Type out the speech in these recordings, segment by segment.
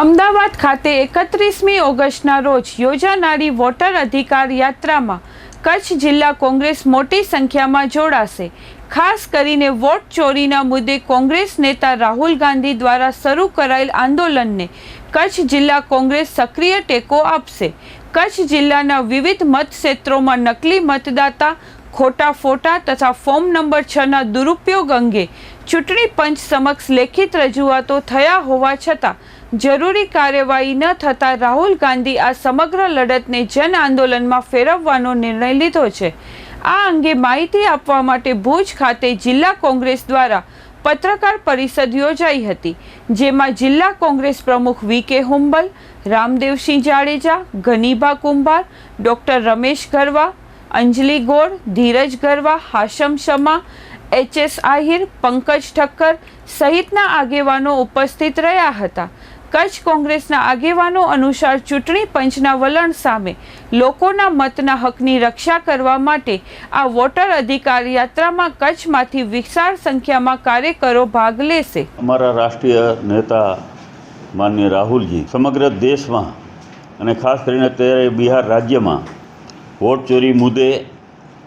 અમદાવાદ ખાતે એકત્રીસમી ઓગસ્ટના રોજ યોજાનારી વોટર અધિકાર યાત્રામાં કચ્છ જિલ્લા કોંગ્રેસ મોટી સંખ્યામાં જોડાશે. ખાસ કરીને વોટ ચોરીના મુદ્દે કોંગ્રેસ નેતા રાહુલ ગાંધી દ્વારા શરૂ કરાયેલ આંદોલનને કચ્છ જિલ્લા કોંગ્રેસ સક્રિય ટેકો આપશે. કચ્છ જિલ્લાના વિવિધ મતક્ષેત્રોમાં નકલી મતદાતા, ખોટા ફોટા તથા ફોર્મ નંબર છના દુરુપયોગ અંગે ચૂંટણી પંચ સમક્ષ લેખિત રજૂઆતો થયા હોવા છતાં જરૂરી કાર્યવાહી ન થતાં રાહુલ ગાંધી આ સમગ્ર લડતને જન આંદોલનમાં ફેરવવાનો નિર્ણય લીધો છે. આ અંગે માહિતી આપવા માટે ભુજ ખાતે જિલ્લા કોંગ્રેસ દ્વારા પત્રકાર પરિષદ યોજાઈ હતી, જેમાં જિલ્લા કોંગ્રેસ પ્રમુખ વી કે હુંબલ, રામદેવસિંહ જાડેજા ગનીભા કુંભાર, ડૉક્ટર રમેશ ગરવા, અંજલિ ગોળ, ધીરજ ગરવા, હાશમ શમા એચએસ આહિર, પંકજ ઠક્કર સહિતના આગેવાનો ઉપસ્થિત રહ્યા હતા. કચ્છ કોંગ્રેસના આગેવાનો અનુસાર ચૂંટણી પંચના વલણ સામે લોકોના મતના હકની રક્ષા કરવા માટે આ વોટર અધિકાર યાત્રામાં કચ્છમાંથી વિશાળ સંખ્યામાં કાર્યકરો ભાગ લેશે. અમારા રાષ્ટ્રીય નેતા માન્ય રાહુલજી, સમગ્ર દેશમાં અને ખાસ કરીને અત્યારે બિહાર રાજ્યમાં વોટ ચોરી મુદ્દે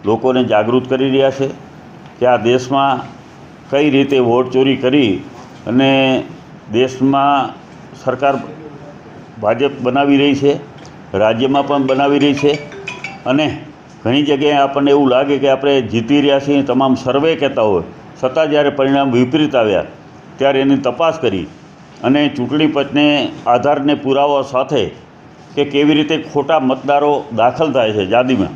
લોકોને જાગૃત કરી રહ્યા છે કે આ દેશમાં કઈ રીતે વોટ ચોરી કરી અને દેશમાં સરકાર ભાજપ બનાવી રહી છે, રાજ્યમાં પણ બનાવી રહી છે અને ઘણી જગ્યાએ આપણને એવું લાગે કે આપણે જીતી રહ્યા છીએ, તમામ સર્વે કહેતા હોય. છતાં જ્યારે પરિણામ વિપરીત આવ્યા, ત્યારે એની તપાસ કરી અને ચૂંટણી પંચને આધારને પુરાવા સાથે કે કેવી રીતે ખોટા મતદારો દાખલ થાય છે યાદીમાં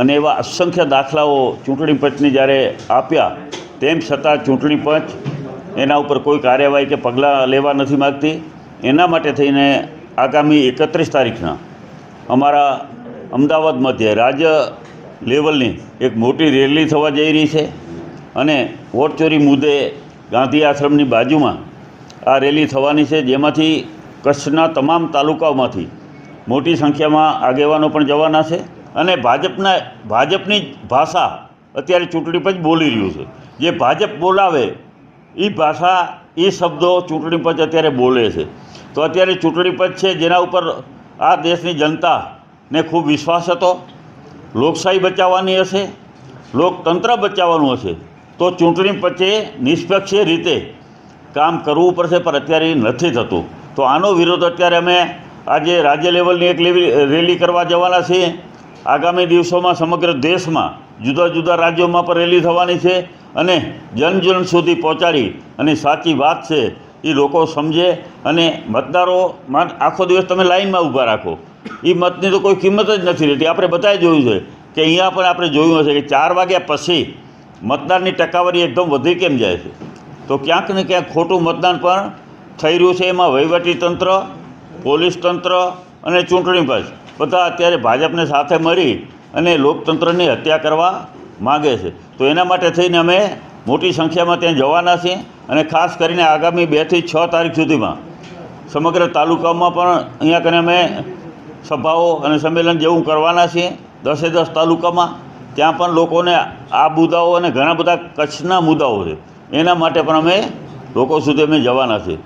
અને એવા અસંખ્ય દાખલાઓ ચૂંટણી પંચને જ્યારે આપ્યા, તેમ છતાં ચૂંટણી પંચ એના ઉપર કોઈ કાર્યવાહી કે પગલાં લેવા નથી માગતી. એના માટે થઈને આગામી એકત્રીસ તારીખના અમારા અમદાવાદ મધ્યે રાજ્ય લેવલની એક મોટી રેલી થવા જઈ રહી છે અને વોટચોરી મુદ્દે ગાંધી આશ્રમની બાજુમાં આ રેલી થવાની છે, જેમાંથી કચ્છના તમામ તાલુકાઓમાંથી મોટી સંખ્યામાં આગેવાનો પણ જવાના છે અને ભાજપના, ભાજપની ભાષા અત્યારે ચૂંટણી પછી બોલી રહ્યું છે. જે ભાજપ બોલાવે એ ભાષા એ શબ્દો ચૂંટણી પંચ અત્યારે બોલે છે. તો અત્યારે ચૂંટણી પંચ છે જેના ઉપર આ દેશની જનતાને ખૂબ વિશ્વાસ હતો. લોકશાહી બચાવવાની હશે, લોકતંત્ર બચાવવાનું હશે. તો ચૂંટણી પંચે નિષ્પક્ષ રીતે કામ કરવું પડશે પણ અત્યારે નથી થતું. તો આનો વિરોધ અત્યારે અમે આજે રાજ્ય લેવલની એક રેલી કરવા જવાના છીએ. આગામી દિવસોમાં સમગ્ર દેશમાં જુદા જુદા રાજ્યોમાં પણ રેલી થવાની છે અને જન જન સુધી પહોંચાડી અને સાચી વાત છે એ લોકો સમજે અને મતદારો આખો દિવસ તમે લાઈનમાં ઊભા રાખો. એ મતની તો કોઈ કિંમત જ નથી રહેતી. આપણે બધાએ જોયું છે કે અહીંયા પણ આપણે જોયું હશે કે ચાર વાગ્યા પછી મતદારની ટકાવારી એકદમ વધી કેમ જાય છે? તો ક્યાંક ને ક્યાંક ખોટું મતદાન પણ થઈ રહ્યું છે. એમાં વહીવટી તંત્ર, પોલીસ તંત્ર અને ચૂંટણી પંચ બધા અત્યારે ભાજપને સાથે મળી અને લોકતંત્રની હત્યા કરવા માગે છે. તો એના માટે થઈને અમે મોટી સંખ્યામાં ત્યાં જવાના છીએ અને ખાસ કરીને આગામી બેથી છ તારીખ સુધીમાં સમગ્ર તાલુકામાં પણ અહીંયા કને અમે સભાઓ અને સંમેલન જેવું કરવાના છીએ. દસે દસ તાલુકામાં ત્યાં પણ લોકોને આ મુદ્દાઓ અને ઘણા બધા કચ્છના મુદ્દાઓ છે. એના માટે પણ અમે લોકો સુધી અમે જવાના છીએ.